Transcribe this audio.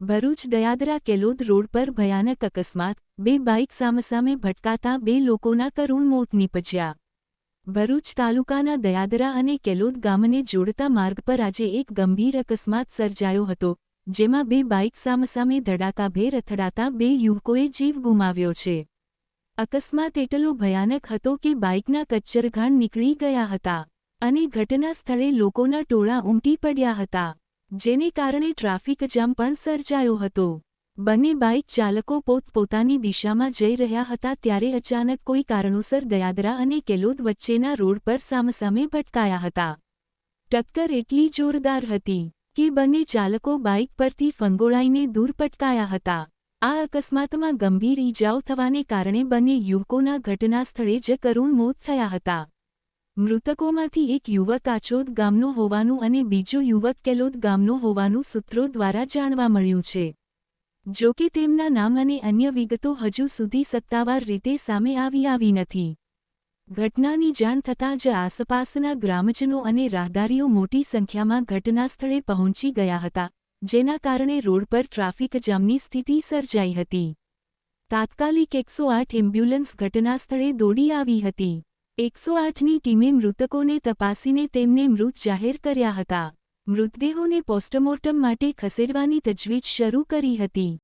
Bharuch Dayadara કેલોદ road પર ભયાનક અકસ્માત, બે બાઇક સામસામે ભટકાતા બે લોકોના કરુણ મોત નીપજ્યા. ભરૂચ તાલુકાના દયાદરા અને કેલોદ ગામને જોડતા માર્ગ પર આજે એક ગંભીર અકસ્માત સર્જાયો હતો, જેમાં બે બાઇક સામસામે ધડાકાભેર અથડાતા બે યુવકોએ જીવ ગુમાવ્યો છે. અકસ્માત એટલો ભયાનક હતો કે બાઇકના કચ્ચરઘાણ નીકળી ગયા હતા અને ઘટના સ્થળે લોકોના ટોળા ઉમટી પડ્યા હતા. જેને કારણે ટ્રાફિક જામ પણ સર્જાયો હતો. બંને બાઇક ચાલકો પોતપોતાની દિશામાં જઈ રહ્યા હતા ત્યારે અચાનક કોઈ કારણોસર દયાદરા અને કેલોદ વચ્ચેના રોડ પર સામસામે ભટકાયા હતા. ટક્કર એટલી જોરદાર હતી કે બંને ચાલકો બાઇક પરથી ફંગોળાઈને દૂર પટકાયા હતા. આ અકસ્માતમાં ગંભીર ઈજાઓ થવાને કારણે બંને યુવકોના ઘટના સ્થળે જ કરુણ મોત થયા હતા. મૃતકોમાંથી એક યુવક આચોદ ગામનો હોવાનું અને બીજો યુવક કેલોદ ગામનો હોવાનું સૂત્રો દ્વારા જાણવા મળ્યું છે. જો કે તેમના નામ અને અન્ય વિગતો હજુ સુધી સત્તાવાર રીતે સામે આવી આવી નથી. ઘટનાની જાણ થતાં જ આસપાસના ગ્રામજનો અને રાહદારીઓ મોટી સંખ્યામાં ઘટનાસ્થળે પહોંચી ગયા હતા, જેના કારણે રોડ પર ટ્રાફિક જામની સ્થિતિ સર્જાઈ હતી. તાત્કાલિક એકસો આઠ એમ્બ્યુલન્સ ઘટનાસ્થળે દોડી આવી હતી. એકસો આઠની ટીમે મૃતકોને તપાસીને તેમને મૃત જાહેર કર્યા હતા. મૃતદેહોને પોસ્ટમોર્ટમ માટે ખસેડવાની તજવીજ શરૂ કરી હતી.